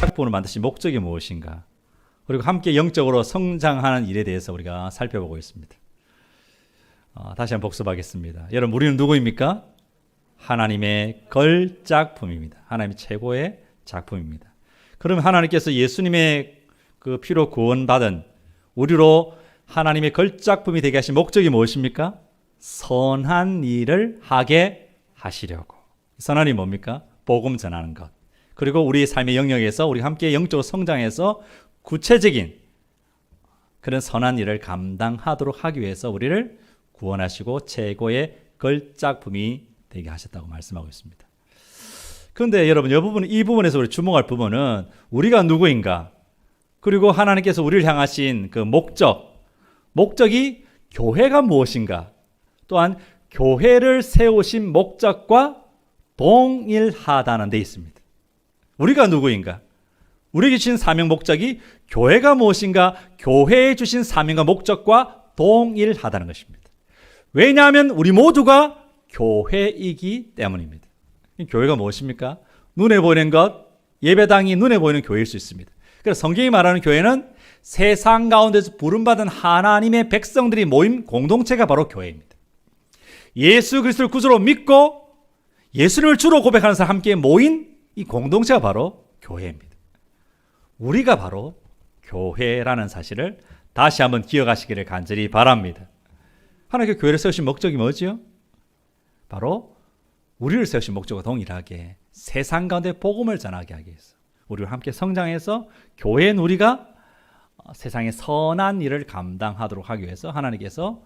작품을 만드신 목적이 무엇인가? 그리고 함께 영적으로 성장하는 일에 대해서 우리가 살펴보고 있습니다. 어, 다시 한번 복습하겠습니다. 여러분, 우리는 누구입니까? 하나님의 걸작품입니다. 하나님의 최고의 작품입니다. 그러면 하나님께서 예수님의 그 피로 구원받은 우리로 하나님의 걸작품이 되게 하신 목적이 무엇입니까? 선한 일을 하게 하시려고. 선한 일이 뭡니까? 복음 전하는 것. 그리고 우리 삶의 영역에서 우리 함께 영적으로 성장해서 구체적인 그런 선한 일을 감당하도록 하기 위해서 우리를 구원하시고 최고의 걸작품이 되게 하셨다고 말씀하고 있습니다. 그런데 여러분, 이 부분, 이 부분에서 우리 주목할 부분은 우리가 누구인가? 그리고 하나님께서 우리를 향하신 그 목적, 목적이 교회가 무엇인가? 또한 교회를 세우신 목적과 동일하다는 데 있습니다. 우리가 누구인가? 우리에게 주신 사명 목적이 교회가 무엇인가? 교회에 주신 사명과 목적과 동일하다는 것입니다. 왜냐하면 우리 모두가 교회이기 때문입니다. 교회가 무엇입니까? 눈에 보이는 것, 예배당이 눈에 보이는 교회일 수 있습니다. 그래서 성경이 말하는 교회는 세상 가운데서 부름받은 하나님의 백성들이 모인 공동체가 바로 교회입니다. 예수 그리스도를 구주로 믿고 예수님을 주로 고백하는 사람 함께 모인 이 공동체가 바로 교회입니다. 우리가 바로 교회라는 사실을 다시 한번 기억하시기를 간절히 바랍니다. 하나님께 교회를 세우신 목적이 뭐지요? 바로 우리를 세우신 목적과 동일하게 세상 가운데 복음을 전하게 하기 위해서 우리와 함께 성장해서 교회인 우리가 세상의 선한 일을 감당하도록 하기 위해서 하나님께서